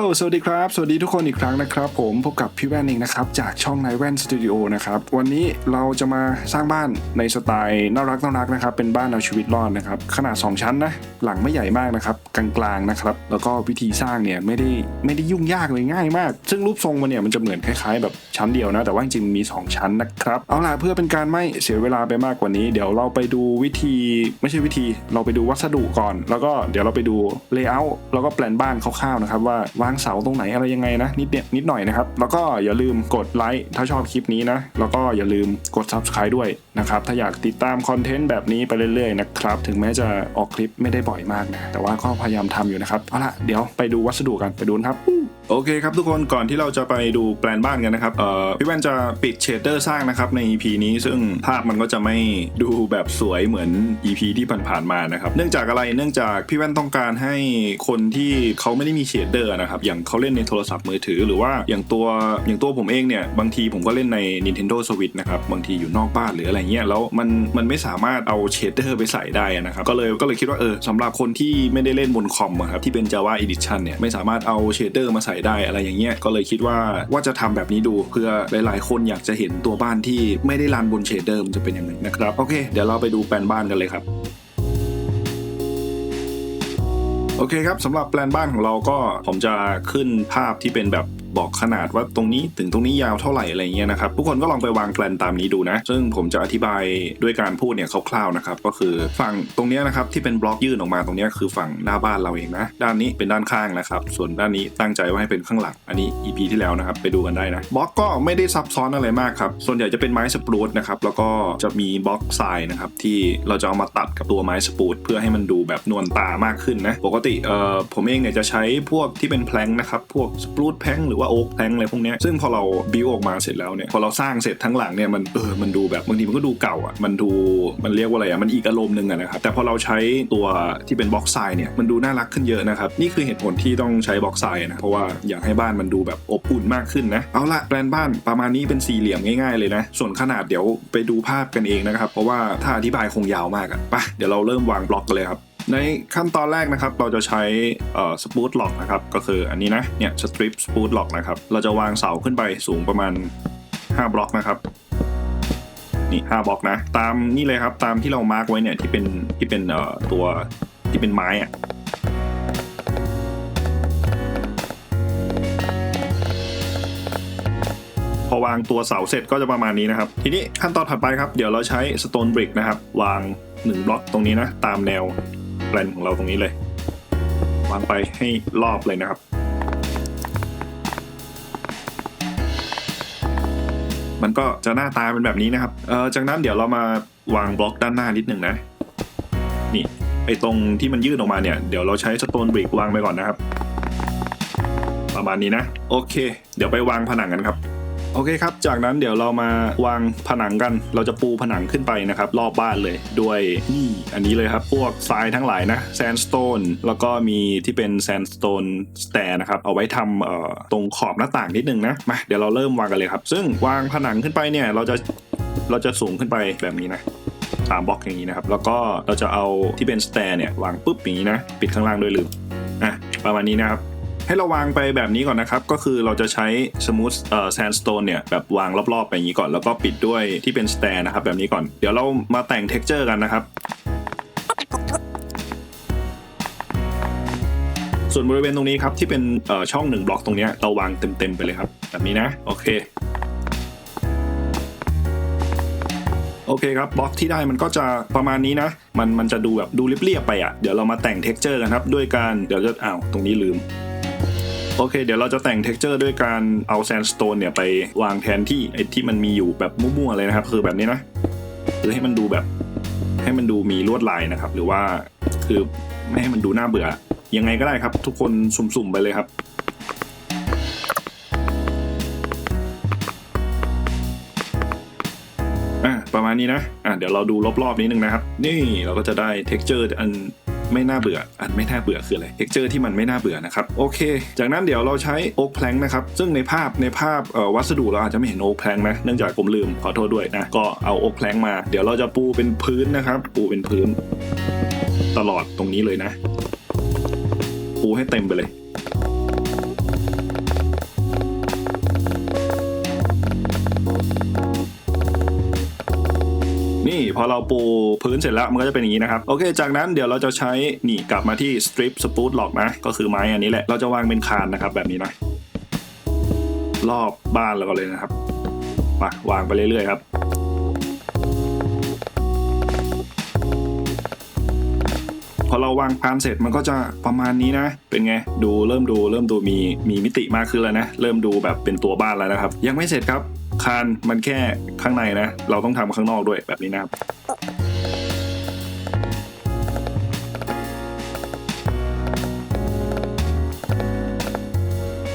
สวัสดีครับ สวัสดีทุกคนอีกครั้งนะครับ ผมพบกับพี่แว่นเองนะครับ จากช่องนายแว่นสตูดิโอนะครับ วันนี้เราจะมาสร้างบ้านในสไตล์น่ารักน่ารักนะครับ เป็นบ้านเอาชีวิตรอดนะครับ ขนาด 2 ชั้นนะ หลังไม่ใหญ่มากนะครับ กลางๆนะครับ แล้วก็วิธีสร้างเนี่ยไม่ได้ไม่ได้ยุ่งยากเลยง่ายมาก ซึ่งรูปทรงมันเนี่ยมันจะเหมือนคล้ายๆ แบบชั้นเดียวนะ แต่ว่าจริงมี 2 ชั้นนะครับ เอาล่ะเพื่อเป็นการไม่เสียเวลาไปมากกว่านี้ เดี๋ยวเราไปดูวิธีไม่ใช่วิธี เราไปดูวัสดุก่อน แล้วก็เดี๋ยวเราไปดูเลเยอร์แล้วก็แปลนบ้านคร่าวๆนะครับว่าวางเสาตรงไหนอะไรยังไงนะนิดเดียวนิดหน่อยนะครับ แล้วก็อย่าลืมกดไลค์ถ้าชอบคลิปนี้นะ แล้วก็อย่าลืมกด subscribe ด้วยนะครับ ถ้าอยากติดตามคอนเทนต์แบบนี้ไปเรื่อยๆนะครับ ถึงแม้จะออกคลิปไม่ได้บ่อยมากนะ แต่ว่าก็พยายามทำอยู่นะครับ เอาละเดี๋ยวไปดูวัสดุกันไปดูนะครับ โอเคครับทุกคนก่อนที่เราจะไปดูแปลนบ้านกันนะครับเอ่อพี่แว่นจะปิดเชดเดอร์สร้างนะครับใน EP นี้ซึ่งภาพมันก็จะไม่ดูแบบสวยเหมือน EP ที่ผ่านๆมานะครับเนื่องจากอะไรเนื่องจากพี่แว่นต้องการให้คนที่เขาไม่ได้มีเชดเดอร์นะครับอย่างเขาเล่นในโทรศัพท์มือถือ หรือว่าอย่างตัวอย่างตัวผมเองเนี่ยบางทีผมก็เล่นใน Nintendo Switch นะครับบางทีอยู่นอกบ้านหรืออะไรเงี้ยแล้วมันมันไม่สามารถเอาเชดเดอร์ไปใส่ได้นะครับก็เลยก็เลยคิดว่าเออสำหรับคนที่ไม่ได้เล่นบนคอมอะครับที่เป็น Java Edition เนี่ยไม่สามารถเอาเชดเดอร์มาใส่ได้อะไรอย่างเงี้ยก็เลยคิดว่าว่าจะทำแบบนี้ดูเพื่อหลาย ๆ คนอยากจะเห็นตัวบ้านที่ไม่ได้รันบนเชดเดอร์มันจะเป็นยังไงนะครับโอเค เดี๋ยวเราไปดูแปลนบ้านกันเลยครับโอเคครับสำหรับแปลนบ้านของเราก็ผมจะขึ้นภาพที่เป็นแบบ บอกขนาดว่าตรงนี้ถึงตรงนี้ยาวเท่าไหร่อะไรเงี้ยนะครับทุกคนก็ลองไปวางแปลนตามนี้ดูนะ ซึ่งผมจะอธิบายด้วยการพูดเนี่ยคร่าวๆนะครับก็คือฝั่งตรงนี้นะครับที่เป็นบล็อกยื่นออกมาตรงนี้คือฝั่งหน้าบ้านเราเองนะ ด้านนี้เป็นด้านข้างนะครับ ส่วนด้านนี้ตั้งใจว่าให้เป็นข้างหลังอันนี้ EP ที่แล้วนะครับไปดูกันได้นะบล็อกก็ไม่ได้ซับซ้อนอะไรมากครับส่วนใหญ่จะเป็นไม้สปรูตนะครับแล้วก็จะมีบล็อกทรายนะครับที่เราจะเอามาตัดกับตัวไม้สปรูตเพื่อให้มันดูแบบนวลตามากขึ้นนะปกติเอ่อผมเองเนี่ยจะใช้พวกที่เป็นแพลงนะครับพวกสปรูตแพลงหรือว่าโอ๊กแพลงอะไรพวกนี้ซึ่งพอเราบิวออกมาเสร็จแล้วเนี่ยพอเราสร้างเสร็จทั้งหลังเนี่ยมันเออมันดูแบบบางทีมันก็ดูเก่าอะมันดูมันเรียกว่าอะไรอะมันอีกอารมณ์หนึ่งอะนะครับแต่พอเราใช้ตัวที่เป็นบล็อกทรายเนี่ยมันดูน่ารักขึ้นเยอะนะครับนี่คือเหตุผลที่ต้องใช้บล็อกทรายนะเพราะว่าอยากให้บ้านมันดูแบบอบอุ่นมากขึ้นนะเอาละแปลนบ้านประมาณนี้เป็นสี่เหลี่ยมง่ายๆเลยนะส่วนขนาดเดี๋ยวไปดูภาพกันเองนะครับเพราะว่าถ้าอธิบายคงยาวมากอะไปเดี๋ยวเราเริ่มวางบล็อกกันเลยครับ ในขั้นตอนแรกนะครับเราจะใช้สปูตล็อกนะครับก็คืออันนี้นะเนี่ยสตริปสปูตล็อกนะครับเราจะวางเสาขึ้นไปสูงประมาณ 5 บล็อกนะครับนี่5บล็อกนะตามนี่เลยครับตามที่เรามาร์กไว้เนี่ยที่เป็นที่เป็นตัวที่เป็นไม้อะพอวางตัวเสาเสร็จก็จะประมาณนี้นะครับ ทีนี้ขั้นตอนถัดไปครับ เดี๋ยวเราใช้ Stone Brick นะครับ วาง 1 บล็อกตรงนี้นะ ตามแนว แปลนของเราตรงนี้เลยวางไปให้รอบเลยนะครับ มันก็จะหน้าตาเป็นแบบนี้นะครับเออจากนั้นเดี๋ยวเรามาวางบล็อกด้านหน้านิดหนึ่งนะ นี่ไอตรงที่มันยื่นออกมาเนี่ย เดี๋ยวเราใช้สโตนบริกวางไปก่อนนะครับ ประมาณนี้นะ โอเค เดี๋ยวไปวางผนังกันครับ โอเคครับ จากนั้นเดี๋ยวเรามาวางผนังกัน เราจะปูผนังขึ้นไปนะครับ รอบบ้านเลยด้วยนี่อันนี้เลยครับ พวกทรายทั้งหลายนะแซนสโตนแล้วก็มีที่เป็นแซนสโตนสแตร์นะครับ เอาไว้ทำเอ่อตรงขอบหน้าต่างนิดนึงนะมาเดี๋ยวเราเริ่มวางกันเลยครับ ซึ่งวางผนังขึ้นไปเนี่ยเราจะเราจะสูงขึ้นไปแบบนี้นะสามบล็อกอย่างนี้นะครับ แล้วก็เราจะเอาที่เป็นสแตร์เนี่ยวางปุ๊บอย่างนี้นะ ปิดข้างล่างด้วยลืมอะประมาณนี้นะครับ ให้เราวางไปแบบนี้ก่อนนะครับ ก็คือเราจะใช้สมูทเอ่อแซนสโตนเนี่ยแบบวางรอบๆไปอย่างนี้ก่อน แล้วก็ปิดด้วยที่เป็นสแตร์นะครับแบบนี้ก่อน เดี๋ยวเรามาแต่งเท็กเจอร์กันนะครับส่วนบริเวณตรงนี้ครับที่เป็นช่องหนึ่งบล็อกตรงนี้เราวางเต็มๆไปเลยครับ แบบนี้นะ โอเค โอเคครับบล็อกที่ได้มันก็จะประมาณนี้นะ มันมันจะดูแบบดูเรียบๆไปอะ่ะ เดี๋ยวเรามาแต่งเท็กเจอร์กันครับ ด้วยการเดี๋ยวจะอ้าวตรงนี้ลืม โอเค เดี๋ยวเราจะแต่งเท็กเจอร์ด้วยการเอาแซนสโตนเนี่ยไปวางแทนที่ไอ้ที่มันมีอยู่แบบมั่วๆเลยนะครับ คือแบบนี้นะคือให้มันดูแบบให้มันดูมีลวดลายนะครับ หรือว่าคือไม่ให้มันดูน่าเบื่อ ยังไงก็ได้ครับ ทุกคนสุ่มๆไปเลยครับอะประมาณนี้นะ อะ เดี๋ยวเราดูรอบๆนิดนึงนะครับ นี่เราก็จะได้ texture อัน ไม่น่าเบื่อ อันไม่น่าเบื่อคืออะไรเอกเจอร์ที่มันไม่น่าเบื่อนะครับโอเค จากนั้นเดี๋ยวเราใช้โอ๊กแพลงนะครับซึ่งในภาพในภาพวัสดุเราอาจจะไม่เห็นโอ๊กแพลงนะเนื่องจากผมลืมขอโทษด้วยนะก็เอาโอ๊กแพลงมาเดี๋ยวเราจะปูเป็นพื้นนะครับ ปูเป็นพื้น ตลอดตรงนี้เลยนะ ปูให้เต็มไปเลย พอเราปูพื้นเสร็จแล้วมันก็จะเป็นอย่างนี้นะครับโอเค จากนั้นเดี๋ยวเราจะใช้นี่กลับมาที่ strip spool lock นะก็คือไม้อันนี้แหละเราจะวางเป็นคานนะครับแบบนี้นะรอบบ้านเราก็เลยนะครับมาวางไปเรื่อยๆครับพอเราวางพานเสร็จมันก็จะประมาณนี้นะ เป็นไง ดูเริ่มดูเริ่มดูมีมีมิติมากขึ้นแล้วนะ เริ่มดูแบบเป็นตัวบ้านแล้วนะครับ ยังไม่เสร็จครับ คานมันแค่ข้างในนะ เราต้องทำข้างนอกด้วยแบบนี้นะครับ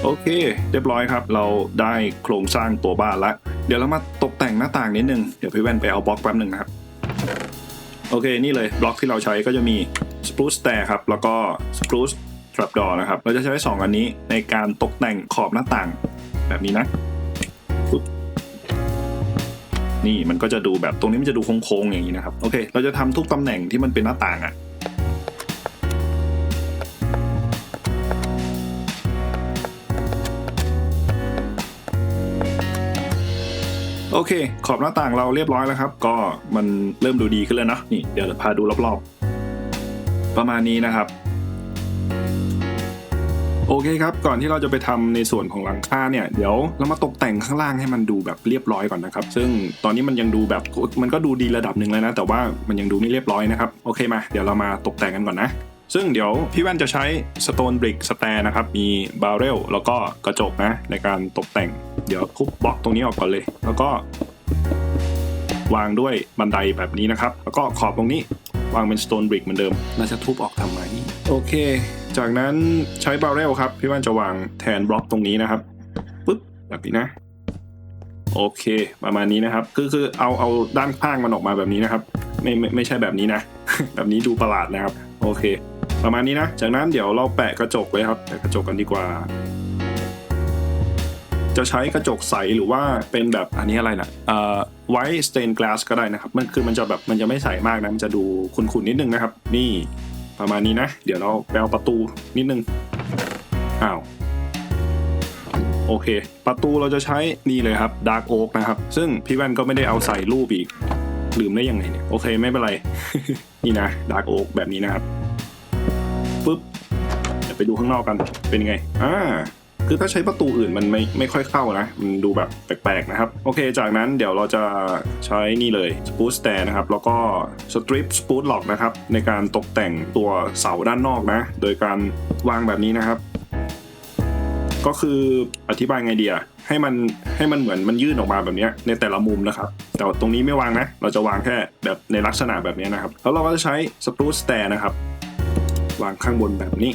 โอเค เรียบร้อยครับ เราได้โครงสร้างตัวบ้านละ เดี๋ยวเรามาตกแต่งหน้าต่างนิดนึง เดี๋ยวพี่แว่นไปเอาบล็อกแป๊บหนึ่งนะครับ โอเค นี่เลยบล็อกที่เราใช้ก็จะมี spruce stair ครับ แล้วก็ spruce trapdoor นะครับ เราจะใช้ 2 อันนี้ในการตกแต่งขอบหน้าต่างแบบนี้นะ นี่มันก็จะดูแบบตรงนี้มันจะดูโค้งๆอย่างนี้นะครับโอเคเราจะทำทุกตำแหน่งที่มันเป็นหน้าต่างอะโอเค ขอบหน้าต่างเราเรียบร้อยแล้วครับ ก็มันเริ่มดูดีขึ้นแล้วเนะนี่เดี๋ยวพาดูรอบๆ ประมาณนี้นะครับ โอเคครับ ก่อนที่เราจะไปทำในส่วนของหลังคาเนี่ย เดี๋ยวเรามาตกแต่งข้างล่างให้มันดูแบบเรียบร้อยก่อนนะครับ ซึ่งตอนนี้มันยังดูแบบมันก็ดูดีระดับหนึ่งแล้วนะ แต่ว่ามันยังดูไม่เรียบร้อยนะครับ โอเคมา เดี๋ยวเรามาตกแต่งกันก่อนนะซึ่งเดี๋ยวพี่แว่นจะใช้ Stone Brick s t a i r นะครับ มีบาร์เรลแล้วก็กระจกนะ ในการตกแต่ง เดี๋ยวทุบบล็อกตรงนี้ออกก่อนเลย แล้วก็ วางด้วยบันไดแบบนี้นะครับ แล้วก็ขอบตรงนี้วางเป็น Stone Brick เหมือนเดิมเราจะทุบออกทำไมโอเค จากนั้นใช้บาร์เรลครับ พี่ว่านจะวางแทนบล็อกตรงนี้นะครับปึ๊บแบบนี้นะ โอเค ประมาณนี้นะครับ คือคือเอาเอาด้านข้างมันออกมาแบบนี้นะครับ ไม่ไม่ไม่ใช่แบบนี้นะ แบบนี้ดูประหลาดนะครับ โอเค ประมาณนี้นะ จากนั้นเดี๋ยวเราแปะกระจกไว้ครับแปะกระจกกันดีกว่า จะใช้กระจกใสหรือว่าเป็นแบบอันนี้อะไรนะเอ่อไวท์สเตนกลาสก็ได้นะครับ มันคือมันจะแบบมันจะไม่ใสมากนะมันจะดูขุ่นๆนิดนึงนะครับ นี่ ประมาณนี้นะ เดี๋ยวเราแปลประตูนิดนึง อ้าว โอเค ประตูเราจะใช้นี่เลยครับดาร์กโอ๊กนะครับ ซึ่งพี่แว่นก็ไม่ได้เอาใส่รูปอีก ลืมได้ยังไงเนี่ย โอเคไม่เป็นไร นี่นะดาร์กโอ๊กแบบนี้นะครับปุ๊บ เดี๋ยวไปดูข้างนอกกัน เป็นไง อ่า คือถ้าใช้ประตูอื่นมันไม่ไม่ค่อยเข้านะ มันดูแบบแปลกๆนะครับ โอเค จากนั้นเดี๋ยวเราจะใช้นี่เลย spruce stair นะครับ แล้วก็ strip spruce lock นะครับ ในการตกแต่งตัวเสาด้านนอกนะ โดยการวางแบบนี้นะครับ ก็คืออธิบายไงเดียให้มันให้มันเหมือนมันยื่นออกมาแบบนี้ในแต่ละมุมนะครับ แต่ว่าตรงนี้ไม่วางนะ เราจะวางแค่แบบในลักษณะแบบนี้นะครับ แล้วเราก็จะใช้ spruce stair นะครับ วางข้างบนแบบนี้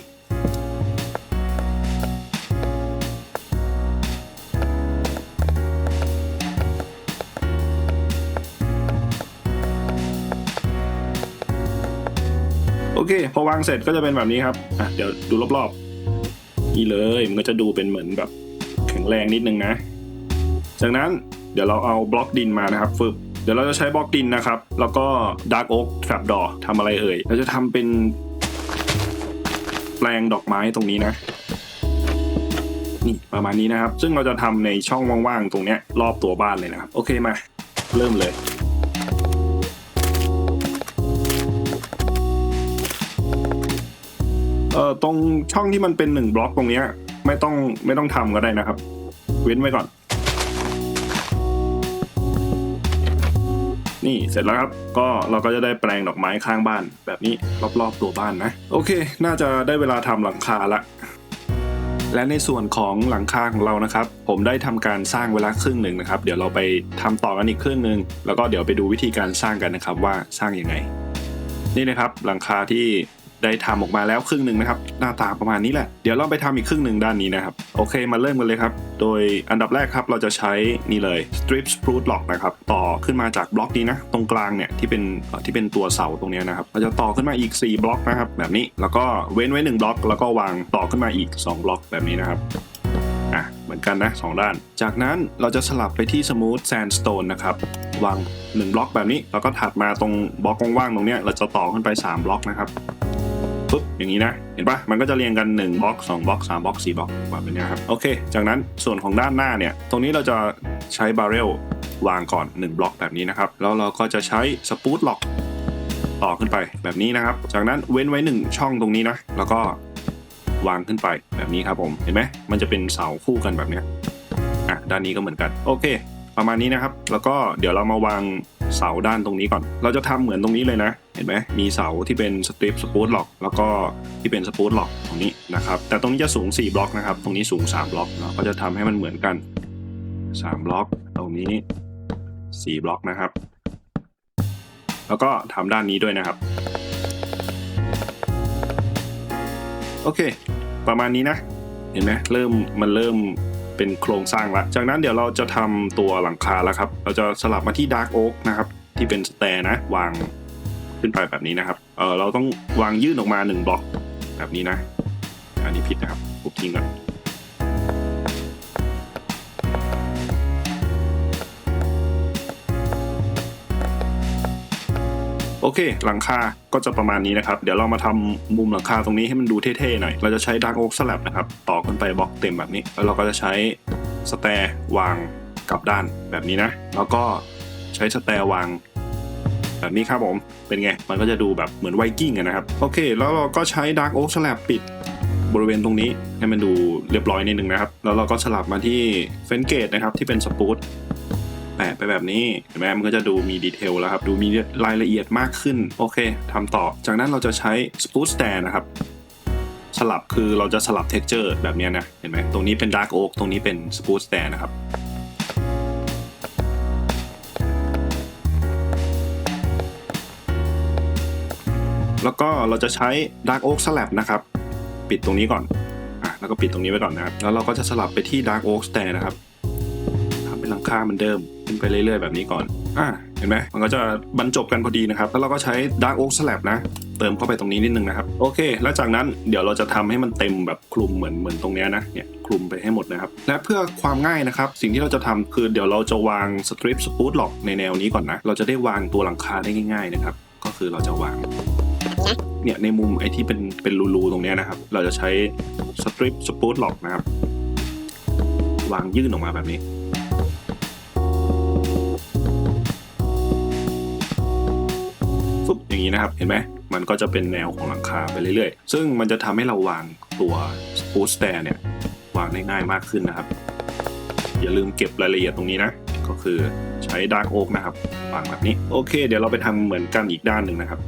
เค พอวางเสร็จก็จะเป็นแบบนี้ครับอะเดี๋ยวดูรอบๆนี่เลยมันก็จะดูเป็นเหมือนแบบแข็งแรงนิดนึงนะ จากนั้นเดี๋ยวเราเอาบล็อกดินมานะครับฟึบเดี๋ยวเราจะใช้บล็อกดินนะครับ แล้วก็ Dark Oak Trapdoor ทำอะไรเอ่ยเราจะทำเป็นแปลงดอกไม้ตรงนี้นะนี่ประมาณนี้นะครับ ซึ่งเราจะทำในช่องว่างๆตรงเนี้ยรอบตัวบ้านเลยนะครับ โอเคมา เริ่มเลย อ่อตรงช่องที่มันเป็นหนึ่งบล็อกตรงเนี้ยไม่ต้องไม่ต้องทำก็ได้นะครับ เว้นไว้ก่อน นี่เสร็จแล้วครับก็เราก็จะได้แปลงดอกไม้ข้างบ้าน แบบนี้รอบๆตัวบ้านนะ โอเค น่าจะได้เวลาทำหลังคาละและในส่วนของหลังคาของเรานะครับ ผมได้ทำการสร้างเวลาครึ่งหนึ่งนะครับ เดี๋ยวเราไปทำต่อกันอีกครึ่งหนึ่งแล้วก็เดี๋ยวไปดูวิธีการสร้างกันนะครับว่าสร้างยังไง นี่นะครับหลังคาที่ ได้ทำออกมาแล้วครึ่งหนึ่งนะครับ หน้าตาประมาณนี้แหละ เดี๋ยวเราไปทำอีกครึ่งหนึ่งด้านนี้นะครับ โอเคมาเริ่มกันเลยครับ โดยอันดับแรกครับเราจะใช้นี่เลย strip spruce lock นะครับ ต่อขึ้นมาจากบล็อกนี้นะ ตรงกลางเนี่ยที่เป็นที่เป็นตัวเสาตรงนี้นะครับเราจะต่อขึ้นมาอีก 4 บล็อกนะครับ แบบนี้แล้วก็เว้นไว้ 1 บล็อก แล้วก็วางต่อขึ้นมาอีก 2 บล็อกแบบนี้นะครับอะเหมือนกันนะสองด้าน จากนั้นเราจะสลับไปที่ smooth sandstone นะครับ วาง 1 บล็อกแบบนี้ แล้วก็ถัดมาตรงบล็อกว่างๆตรงเนี้ยเราจะต่อขึ้นไป 3 บล็อกนะครับ ปุ๊บอย่างนี้นะ เห็นปะมันก็จะเรียงกัน1บล็อก2บล็อก3บล็อก4บล็อกแบบนี้ครับโอเค จากนั้นส่วนของด้านหน้าเนี่ย ตรงนี้เราจะใช้บาร์เรลวางก่อน 1 บล็อกแบบนี้นะครับ แล้วเราก็จะใช้สปูตล็อกต่อขึ้นไปแบบนี้นะครับ จากนั้นเว้นไว้ 1 ช่องตรงนี้นะ แล้วก็วางขึ้นไปแบบนี้ครับผม เห็นไหมมันจะเป็นเสาคู่กันแบบนี้อะด้านนี้ก็เหมือนกัน โอเค ประมาณนี้นะครับ แล้วก็เดี๋ยวเรามาวางเสาด้านตรงนี้ก่อน เราจะทำเหมือนตรงนี้เลยนะ ห็นไหมมีเสาที่เป็นสตริปสปูตหลอกแล้วก็ที่เป็นสปูตหลอกตรงนี้นะครับแต่ตรงนี้จะสูง 4 บล็อกนะครับ ตรงนี้สูง 3 บล็อกเราก็จะทำให้มันเหมือนกัน 3 บล็อก ตรงนี้ 4 บล็อกนะครับ แล้วก็ทำด้านนี้ด้วยนะครับ โอเค ประมาณนี้นะ เห็นไหมเริ่มมันเริ่มเป็นโครงสร้างละจากนั้นเดี๋ยวเราจะทำตัวหลังคาแล้วครับ เราจะสลับมาที่ดาร์กโอ๊กนะครับ ที่เป็นสแตร์นะ วาง ขึ้นไปแบบนี้นะครับ เออเราต้องวางยื่นออกมา1บล็อกแบบนี้นะ อันนี้ผิดนะครับปุบทิ้งก่อนโอเค หลังคาก็จะประมาณนี้นะครับ เดี๋ยวเรามาทำมุมหลังคาตรงนี้ให้มันดูเท่ๆหน่อย เราจะใช้ดาร์กโอ๊กสลับนะครับ ต่อขึ้นไปบล็อกเต็มแบบนี้ แล้วเราก็จะใช้สแตร์วางกลับด้านแบบนี้นะ แล้วก็ใช้สแตร์วาง แบบนี้ครับผม เป็นไง มันก็จะดูแบบเหมือนไวกิ้งนะครับ โอเค แล้วเราก็ใช้ดาร์กโอ๊กสลับปิดบริเวณตรงนี้ให้มันดูเรียบร้อยนิดนึงนะครับ แล้วเราก็สลับมาที่เฟนเกตนะครับที่เป็นสปูตแปะไปแบบนี้เห็นไหมมันก็จะดูมีดีเทลแล้วครับ ดูมีรายละเอียดมากขึ้น โอเคทำต่อ จากนั้นเราจะใช้สปูตสแตนนะครับ สลับคือเราจะสลับเท็กเจอร์แบบนี้นะ เห็นไหมตรงนี้เป็นดาร์กโอ๊กตรงนี้เป็นสปูตสแตนนะครับ แล้วก็เราจะใช้ Dark Oak Slab นะครับ ปิดตรงนี้ก่อนอะแล้วก็ปิดตรงนี้ไว้ก่อนนะครับ แล้วเราก็จะสลับไปที่ Dark Oak Stair นะครับทำเป็นหลังคาเหมือนเดิม ขึ้นไปเรื่อยๆแบบนี้ก่อนอะเห็นไหมมันก็จะบรรจบกันพอดีนะครับ แล้วเราก็ใช้ Dark Oak Slab นะ เติมเข้าไปตรงนี้นิดนึงนะครับ โอเค แล้วจากนั้นเดี๋ยวเราจะทำให้มันเต็มแบบคลุมเหมือนเหมือนตรงนี้นะเนี่ยคลุมไปให้หมดนะครับ และเพื่อความง่ายนะครับ สิ่งที่เราจะทำคือเดี๋ยวเราจะวางสตริปสปูตล็อกในแนวนี้ก่อนนะ เราจะได้วางตัวหลังคาได้ง่าย ๆนะครับ ก็คือเราจะวาง เนี่ยในมุมไอ้ที่เป็นเป็นรูๆตรงเนี้ยนะครับ เราจะใช้สตริปสปูตหลอกนะครับ วางยื่นออกมาแบบนี้ฟึบอย่างนี้นะครับเห็นไหมมันก็จะเป็นแนวของหลังคาไปเรื่อยๆ ซึ่งมันจะทำให้เราวางตัวสปูตสแตร์เนี่ยวางได้ง่ายมากขึ้นนะครับ อย่าลืมเก็บรายละเอียดตรงนี้นะ ก็คือใช้ดาร์กโอ๊กนะครับวางแบบนี้ โอเค เดี๋ยวเราไปทำเหมือนกันอีกด้านหนึ่งนะครับ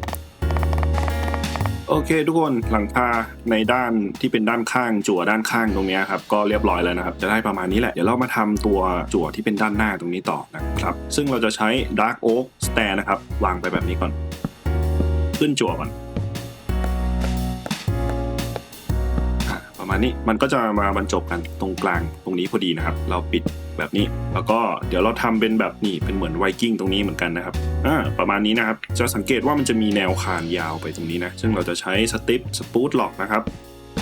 โอเค ทุกคนหลังคาในด้านที่เป็นด้านข้างจั่วด้านข้างตรงนี้ครับก็เรียบร้อยแล้วนะครับจะได้ประมาณนี้แหละเดี๋ยวเรามาทำตัวจั่วที่เป็นด้านหน้าตรงนี้ต่อนะครับซึ่งเราจะใช้ Dark Oak Stair นะครับวางไปแบบนี้ก่อน ขึ้นจั่วก่อนประมาณนี้มันก็จะมาบรรจบกันตรงกลางตรงนี้พอดีนะครับ เราปิด แบบนี้ แล้วก็เดี๋ยวเราทำเป็นแบบนี่เป็นเหมือนไวกิ้งตรงนี้เหมือนกันนะครับอ่าประมาณนี้นะครับ จะสังเกตว่ามันจะมีแนวคานยาวไปตรงนี้นะ ซึ่งเราจะใช้สติปสปูตหลอกนะครับ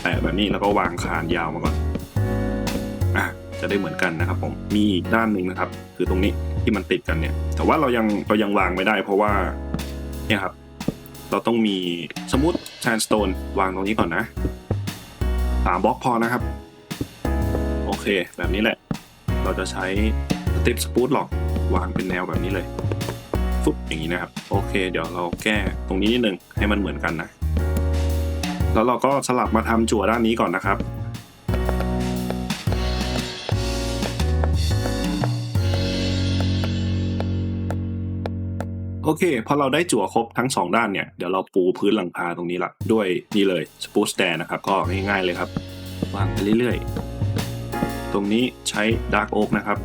แปะแบบนี้แล้วก็วางคานยาวมาก่อนอะจะได้เหมือนกันนะครับผมมีอีกด้านหนึ่งนะครับ คือตรงนี้ที่มันติดกันเนี่ย แต่ว่าเรายังเรายังวางไม่ได้ เพราะว่าเนี่ยครับ เราต้องมีสมมติแซนสโตนวางตรงนี้ก่อนนะสามบล็อกพอนะครับ โอเค แบบนี้แหละ เราจะใช้สติปสปูตหลอกวางเป็นแนวแบบนี้เลยฟุบอย่างนี้นะครับ โอเค เดี๋ยวเราแก้ตรงนี้นิดนึงให้มันเหมือนกันนะ แล้วเราก็สลับมาทำจั่วด้านนี้ก่อนนะครับโอเคพอเราได้จั่วครบทั้งสองด้านเนี่ย เดี๋ยวเราปูพื้นหลังคาตรงนี้ละด้วยนี่เลยสปูตสแตนนะครับ ก็ง่ายๆเลยครับวางไปเรื่อยๆ ตรงนี้ใช้ดาร์กโอ๊กนะครับ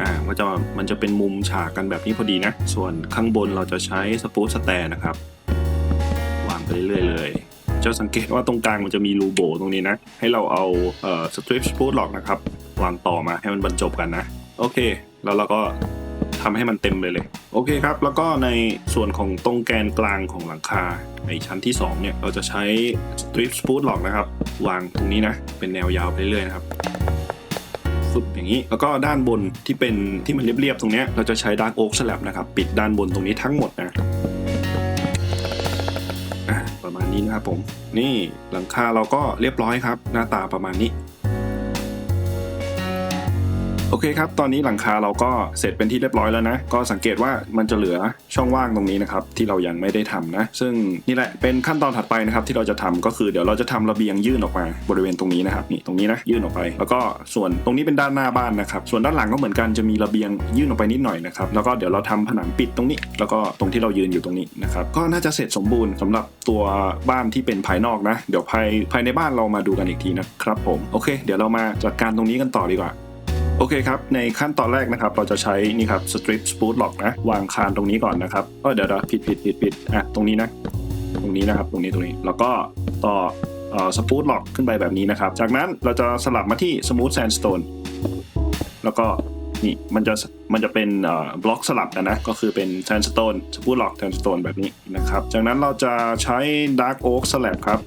อ่ามันจะมันจะเป็นมุมฉากกันแบบนี้พอดีนะ ส่วนข้างบนเราจะใช้สปูตสแตนนะครับ วางไปเรื่อยๆเลย จะสังเกตว่าตรงกลางมันจะมีรูโบตรงนี้นะ ให้เราเอาเอ่อสตริปสปูตหลอกนะครับ วางต่อมาให้มันบรรจบกันนะ โอเค แล้วเราก็ทำให้มันเต็มไปเลย โอเคครับ แล้วก็ในส่วนของตรงแกนกลางของหลังคาในชั้นที่2เนี่ยเราจะใช้สตริปสปูตหลอกนะครับ วางตรงนี้นะ เป็นแนวยาวไปเรื่อยๆนะครับ ฟึบอย่างนี้ แล้วก็ด้านบนที่เป็นที่มันเรียบๆตรงนี้เราจะใช้ดาร์กโอ๊กสลับนะครับ ปิดด้านบนตรงนี้ทั้งหมดนะประมาณนี้นะครับผม นี่หลังคาเราก็เรียบร้อยครับ หน้าตาประมาณนี้ โอเคครับ ตอนนี้หลังคาเราก็เสร็จเป็นที่เรียบร้อยแล้วนะ ก็สังเกตว่ามันจะเหลือช่องว่างตรงนี้นะครับที่เรายังไม่ได้ทำนะ ซึ่งนี่แหละเป็นขั้นตอนถัดไปนะครับที่เราจะทำก็คือเดี๋ยวเราจะทำระเบียงยื่นออกมาบริเวณตรงนี้นะครับนี่ตรงนี้นะยื่นออกไป แล้วก็ส่วนตรงนี้เป็นด้านหน้าบ้านนะครับส่วนด้านหลังก็เหมือนกันจะมีระเบียงยื่นออกไปนิดหน่อยนะครับแล้วก็เดี๋ยวเราทำผนังปิดตรงนี้ แล้วก็ตรงที่เรายืนอยู่ตรงนี้นะครับก็น่าจะเสร็จสมบูรณ์สำหรับตัวบ้านที่เป็นภายนอกนะ เดี๋ยวภายภายในบ้านเรามาดูกันอีกทีนะครับผมโอเค เดี๋ยวเรามาจัดการตรงนี้กันต่อดีกว่า โอเคครับ ในขั้นตอนแรกนะครับ เราจะใช้นี่ครับ strip spool lock นะ วางคานตรงนี้ก่อนนะครับเออเดี๋ยวเดี๋ยวผิดผิดผิดผิดอะตรงนี้นะ ตรงนี้นะครับ ตรงนี้ตรงนี้ แล้วก็ต่อเอ่อ spool lock ขึ้นไปแบบนี้นะครับ จากนั้นเราจะสลับมาที่ smooth sandstone แล้วก็นี่มันจะมันจะเป็นบล็อกสลับกันนะ ก็คือเป็น sandstone spool lock sandstone แบบนี้นะครับ จากนั้นเราจะใช้ dark oak slab ครับ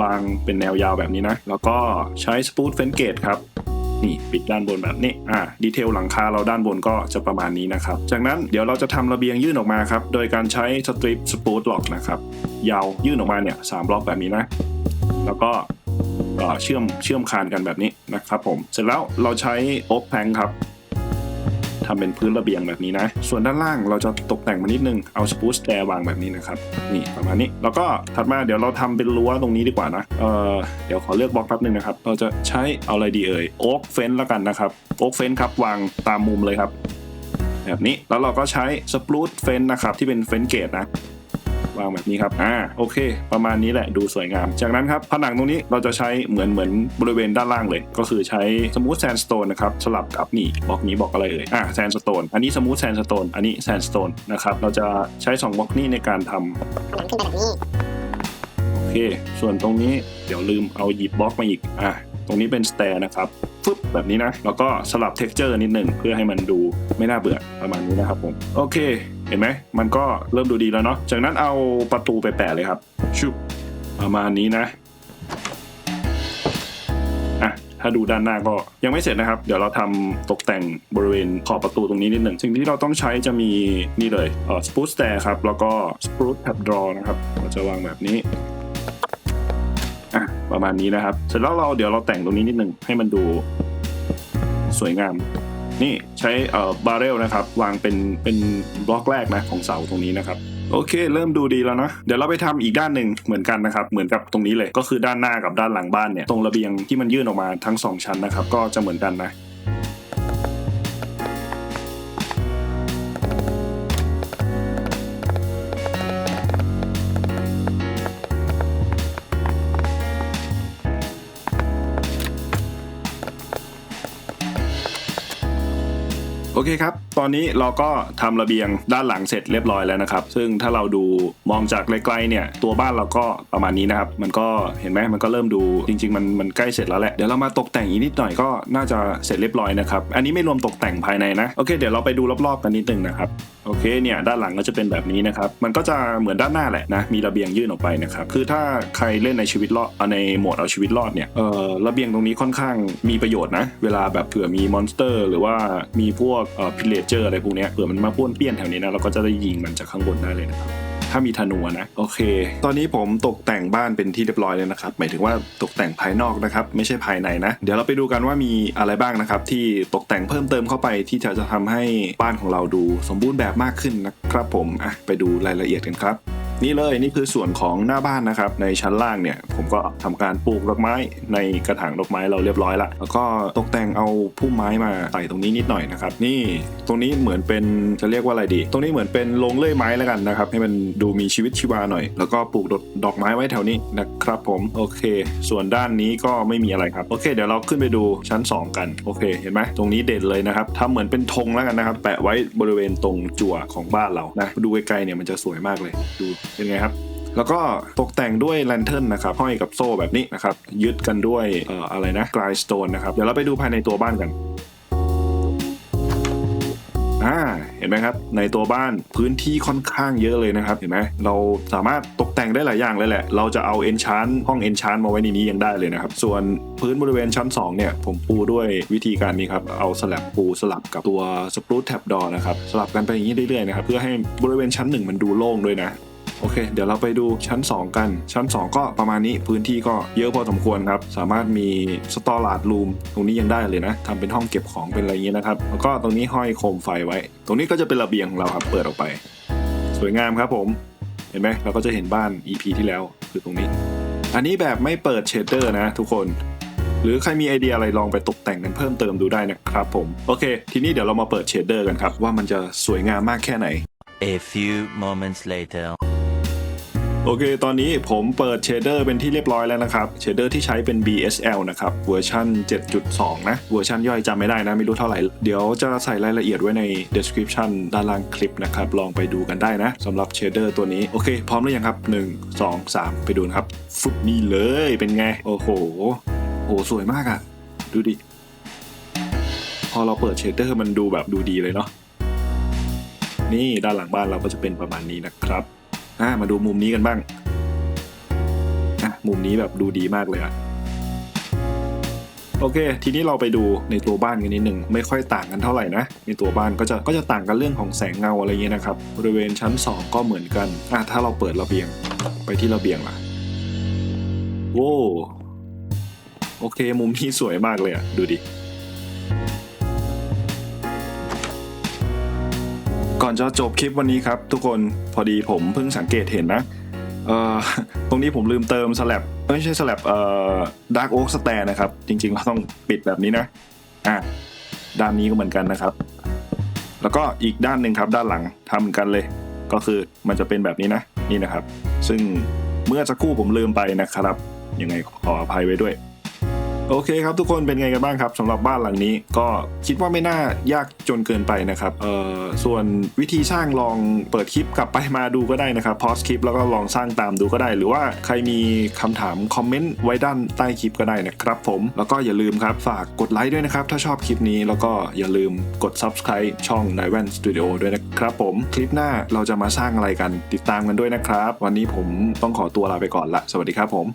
วางเป็นแนวยาวแบบนี้นะ แล้วก็ใช้สปูตเฟนเกตครับ นี่ปิดด้านบนแบบนี้อ่าดีเทลหลังคาเราด้านบนก็จะประมาณนี้นะครับ จากนั้นเดี๋ยวเราจะทำระเบียงยื่นออกมาครับ โดยการใช้สตริปสปูตล็อกนะครับยาวยื่นออกมาเนี่ยสามบล็อกแบบนี้นะ แล้วก็เอ่อเชื่อมเชื่อมคานกันแบบนี้นะครับผม เสร็จแล้วเราใช้โอ๊กแพงครับ ทำเป็นพื้นระเบียงแบบนี้นะ ส่วนด้านล่างเราจะตกแต่งมานิดนึง เอาสปูสแตร์วางแบบนี้นะครับ นี่ประมาณนี้ แล้วก็ถัดมาเดี๋ยวเราทำเป็นรั้วตรงนี้ดีกว่านะ เออเดี๋ยวขอเลือกบล็อกแป๊บนึงนะครับ เราจะใช้เอาอะไรดีเอ่ย โอ๊กเฟนแล้วกันนะครับ โอ๊กเฟนครับวางตามมุมเลยครับ แบบนี้ แล้วเราก็ใช้สปรูตเฟนนะครับที่เป็นเฟนเกตนะ วางแบบนี้ครับอ่าโอเค ประมาณนี้แหละดูสวยงาม จากนั้นครับผนังตรงนี้เราจะใช้เหมือนเหมือนบริเวณด้านล่างเลย ก็คือใช้สมูทแซนสโตนนะครับสลับกับนี่บล็อกนี้บอกอะไรเอ่ยอ่าแซนสโตนอันนี้สมูทแซนสโตนอันนี้แซนสโตนนะครับเราจะใช้2บล็อกนี้ในการทำผนังขึ้นไปแบบนี้โอเค ส่วนตรงนี้เดี๋ยวลืมเอาหยิบบล็อกมาอีกอะตรงนี้เป็นสแตร์นะครับ ฟึบแบบนี้นะ แล้วก็สลับเท็กเจอร์นิดหนึ่งเพื่อให้มันดูไม่น่าเบื่อประมาณนี้นะครับผมโอเค เห็นไหมมันก็เริ่มดูดีแล้วเนาะจากนั้นเอาประตูไปแปะเลยครับชุบประมาณนี้นะอะถ้าดูด้านหน้าก็ยังไม่เสร็จนะครับ เดี๋ยวเราทำตกแต่งบริเวณขอบประตูตรงนี้นิดหนึ่งสิ่งที่เราต้องใช้จะมีนี่เลยเอ่อสปูตสแตร์ครับ แล้วก็สปรูตแท็บดรอนะครับเราจะวางแบบนี้ ประมาณนี้นะครับ เสร็จแล้วเราเดี๋ยวเราแต่งตรงนี้นิดหนึ่งให้มันดูสวยงาม นี่ใช้เอ่อบาร์เรลนะครับ วางเป็นเป็นบล็อกแรกนะของเสาตรงนี้นะครับโอเค เริ่มดูดีแล้วนะ เดี๋ยวเราไปทำอีกด้านหนึ่งเหมือนกันนะครับ เหมือนกับตรงนี้เลย ก็คือด้านหน้ากับด้านหลังบ้านเนี่ย ตรงระเบียงที่มันยื่นออกมาทั้งสองชั้นนะครับ ก็จะเหมือนกันนะ โอเคครับ ตอนนี้เราก็ทำระเบียงด้านหลังเสร็จเรียบร้อยแล้วนะครับ ซึ่งถ้าเราดูมองจากไกลๆเนี่ย ตัวบ้านเราก็ประมาณนี้นะครับ มันก็เห็นไหมมันก็เริ่มดูจริง ๆ มันมันใกล้เสร็จแล้วแหละ เดี๋ยวเรามาตกแต่งอีกนิดหน่อยก็น่าจะเสร็จเรียบร้อยนะครับ อันนี้ไม่รวมตกแต่งภายในนะ โอเค เดี๋ยวเราไปดูรอบๆกันนิดนึงนะครับ โอเคเนี่ยด้านหลังก็จะเป็นแบบนี้นะครับมันก็จะเหมือนด้านหน้าแหละนะมีระเบียงยื่นออกไปนะครับคือถ้าใครเล่นในชีวิตรอดในโหมดเอาชีวิตรอดเนี่ยเออระเบียงตรงนี้ค่อนข้างมีประโยชน์นะเวลาแบบเผื่อมีมอนสเตอร์ หรือว่ามีพวกเอ่อพิเลเจอร์อะไรพวกเนี้ยเผื่อมันมาป้วนเปี้ยนแถวนี้นะเราก็จะได้ยิงมันจากข้างบนได้เลยนะครับ ถ้ามีธนูนะโอเค ตอนนี้ผมตกแต่งบ้านเป็นที่เรียบร้อยเลยนะครับหมายถึงว่าตกแต่งภายนอกนะครับ ไม่ใช่ภายในนะ เดี๋ยวเราไปดูกันว่ามีอะไรบ้างนะครับ ที่ตกแต่งเพิ่มเติมเข้าไปที่จะจะทำให้บ้านของเราดูสมบูรณ์แบบมากขึ้นนะครับผมอะไปดูรายละเอียดกันครับ นี่เลยนี่คือส่วนของหน้าบ้านนะครับ ในชั้นล่างเนี่ยผมก็ทำการปลูกดอกไม้ในกระถางดอกไม้เราเรียบร้อยละแล้วก็ตกแต่งเอาพุ่มไม้มาใส่ตรงนี้นิดหน่อยนะครับ นี่ตรงนี้เหมือนเป็นจะเรียกว่าอะไรดี ตรงนี้เหมือนเป็นโรงเลื่อยไม้แล้วกันนะครับ ให้มันดูมีชีวิตชีวาหน่อย แล้วก็ปลูกดอกดอกไม้ไว้แถวนี้นะครับผมโอเค ส่วนด้านนี้ก็ไม่มีอะไรครับโอเค เดี๋ยวเราขึ้นไปดูชั้น 2 กันโอเค เห็นไหมตรงนี้เด่นเลยนะครับทำเหมือนเป็นธงแล้วกันนะครับ แปะไว้บริเวณตรงจั่วของบ้านเรานะดูไกลๆเนี่ยมันจะสวยมากเลยดูเป็นไงครับ แล้วก็ตกแต่งด้วยแลนเทิร์นนะครับห้อยกับโซ่แบบนี้นะครับ ยึดกันด้วยเอ่ออะไรนะกรายสโตนนะครับ เดี๋ยวเราไปดูภายในตัวบ้านกันอ่าเห็นไหมครับ ในตัวบ้านพื้นที่ค่อนข้างเยอะเลยนะครับ เห็นไหมเราสามารถตกแต่งได้หลายอย่างเลยแหละ เราจะเอาเอนชานห้องเอนชานมาไว้ในนี้ยังได้เลยนะครับ ส่วนพื้นบริเวณชั้น 2 เนี่ย ผมปูด้วยวิธีการนี้ครับ เอาสลับปูสลับกับตัวสปรูตแท็บดอนะครับ สลับกันไปอย่างนี้เรื่อยๆนะครับ เพื่อให้บริเวณชั้นหนึ่งมันดูโล่งด้วยนะ โอเค เดี๋ยวเราไปดูชั้น 2 กัน ชั้น 2 ก็ประมาณนี้พื้นที่ก็เยอะพอสมควรครับ สามารถมีสตอร์ลาดรูมตรงนี้ยังได้เลยนะทำเป็นห้องเก็บของเป็นอะไรอย่างนี้นะครับ แล้วก็ตรงนี้ห้อยโคมไฟไว้ ตรงนี้ก็จะเป็นระเบียงของเราครับเปิดออกไป สวยงามครับผม เห็นไหมเราก็จะเห็นบ้าน EP ที่แล้วคือตรงนี้ อันนี้แบบไม่เปิดเชดเดอร์นะ ทุกคนหรือใครมีไอเดียอะไรลองไปตกแต่งกันเพิ่มเติมดูได้นะครับผม โอเค ทีนี้เดี๋ยวเรามาเปิดเชดเดอร์กันครับ ว่ามันจะสวยงามมากแค่ไหน A few moments later. โอเค ตอนนี้ผมเปิดเชเดอร์เป็นที่เรียบร้อยแล้วนะครับ เชเดอร์ที่ใช้เป็น BSL นะครับ เวอร์ชัน7.2 นะ เวอร์ชันย่อยจำไม่ได้นะ ไม่รู้เท่าไหร่ เดี๋ยวจะใส่รายละเอียดไว้ใน description ด้านล่างคลิปนะครับ ลองไปดูกันได้นะสำหรับเชเดอร์ตัวนี้ โอเค พร้อมหรือยังครับ 1 2 3 ไปดูนะครับฟุตนี่เลย เป็นไง โอ้โห โอ้โหสวยมากอะดูดิ พอเราเปิดเชเดอร์มันดูแบบดูดีเลยเนาะ นี่ด้านหลังบ้านเราก็จะเป็นประมาณนี้นะครับ อ่ามาดูมุมนี้กันบ้างอะมุมนี้แบบดูดีมากเลยอะโอเค ทีนี้เราไปดูในตัวบ้านกันนิดหนึ่งไม่ค่อยต่างกันเท่าไหร่นะ ในตัวบ้านก็จะก็จะต่างกันเรื่องของแสงเงาอะไรเงี้ยนะครับ บริเวณชั้น 2 ก็เหมือนกันอะถ้าเราเปิดระเบียงไปที่ระเบียงล่ะโว้โอเค มุมนี้สวยมากเลยอะดูดิ อนจะจบคลิปวันนี้ครับทุกคนพอดีผมเพิ่งสังเกตเห็นนะเอ่อตรงนี้ผมลืมเติมสลับไม่ใช่สลับเอ่อดาร์กโอ๊กสแตนนะครับ จริงๆเราต้องปิดแบบนี้นะอะด้านนี้ก็เหมือนกันนะครับ แล้วก็อีกด้านหนึ่งครับด้านหลังทำเหมือนกันเลย ก็คือมันจะเป็นแบบนี้นะนี่นะครับ ซึ่งเมื่อสักครู่ผมลืมไปนะครับยังไงขออภัยไว้ด้วย โอเคครับทุกคนเป็นไงกันบ้างครับสำหรับบ้านหลังนี้ก็คิดว่าไม่น่ายากจนเกินไปนะครับเอ่อส่วนวิธีสร้างลองเปิดคลิปกลับไปมาดูก็ได้นะครับพอสคลิปแล้วก็ลองสร้างตามดูก็ได้ หรือว่าใครมีคำถามคอมเมนต์ไว้ด้านใต้คลิปก็ได้นะครับผม แล้วก็อย่าลืมครับฝากกดไลค์ด้วยนะครับ ถ้าชอบคลิปนี้แล้วก็อย่าลืมกด subscribe ช่อง n i v a n Studio ด้วยนะครับผมคลิปหน้าเราจะมาสร้างอะไรกันติดตามกันด้วยนะครับ วันนี้ผมต้องขอตัวลาไปก่อนละสวัสดีครับผม